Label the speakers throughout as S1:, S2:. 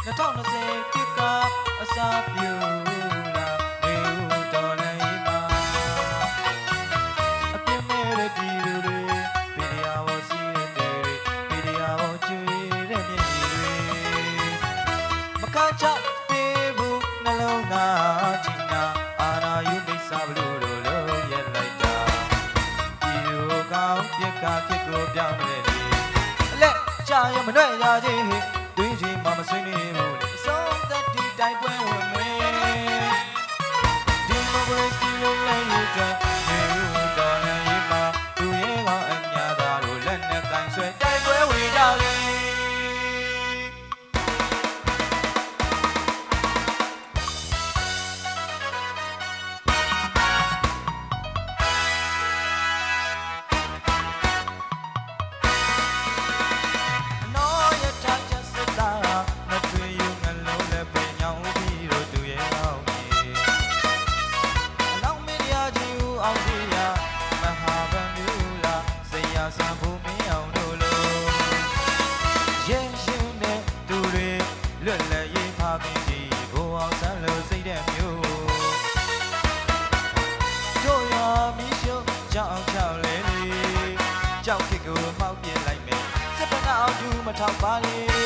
S1: 2020ခေတ်ကအစားပြုလာနေဦးတော်လည်းမှာအပြင်းမဲ့တဲ့ပြည်သူတွေဗီဒီယိုဝစီးတဲ့တွေဗီဒီယိုကျွေးတဲ့မျက်ရည်တွေမကချပေးဘူးနှလုံးသားချင်နာအာနာယူမိတ်ဆာဘလို့လို့လို့ရက်လိုက်တာဒီလိုကောင်းပြက်ကခေတ်ကိုပြောင်းလဲနေအလက်ကြာရမနှဲ့ရခြင်းဟိတွင်းချင်းမမဆွေးနေ မင်းအောင်တို့လို့ရဲ့ရှင်တဲ့သူတွေလွတ်လပ်ရေးဖာပင်ကြီးဘိုးအောင်ဆန်းလို့စိတ်တဲ့မျိုးတို့ရမီးရှုံကြောက်ကြောက်လဲလေကြောက်ခစ်ကိုမောက်ပြလိုက်မယ်စစ်ပနာအောင်သူမထောက်ပါလေ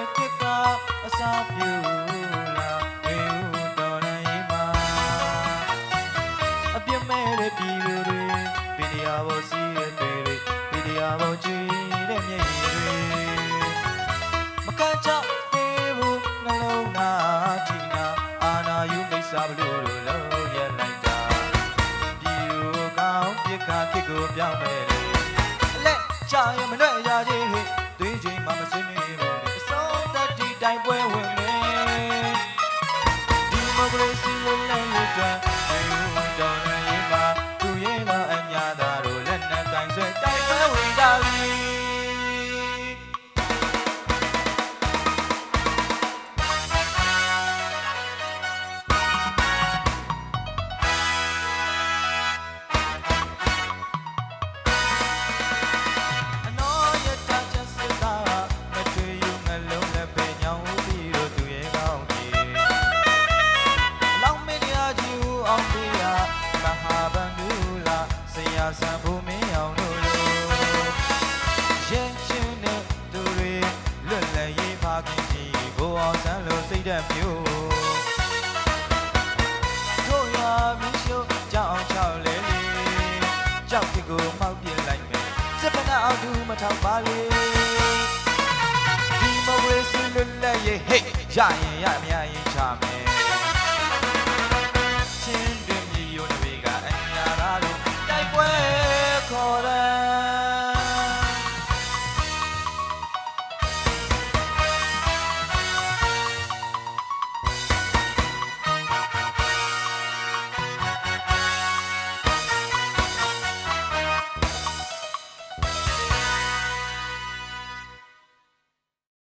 S1: 2020ခေတ်ကအစားပြုလာနေဦးတော်လည်းမှာအပြစ်မဲ့တဲ့ပြည်သူတွေဗီဒီယိုပေါ်စီးတဲ့တွေဗီဒီယိုပေါ်ကြည့်တဲ့မျက်ရည်တွေမကန့်ချသေးဘူးနှလုံးသားချီနာအာနာယူမိတ်ဆာဘလို့လို့လုံးရက်လိုက်တာပြည်သူကောင်းပြစ်ခါခေတ်ကိုပြောင်းမယ်လေအလက်ကြာရမနဲ့ရချင်းဟိသွေးချင်းမှမစင်းနေဘူးလေအစောတ တ်ဒီတို ပါလေဒီမိုကရေစီလွတ်လပ်ရေးဟေ့ရရင်ရမရရင်ချမယ်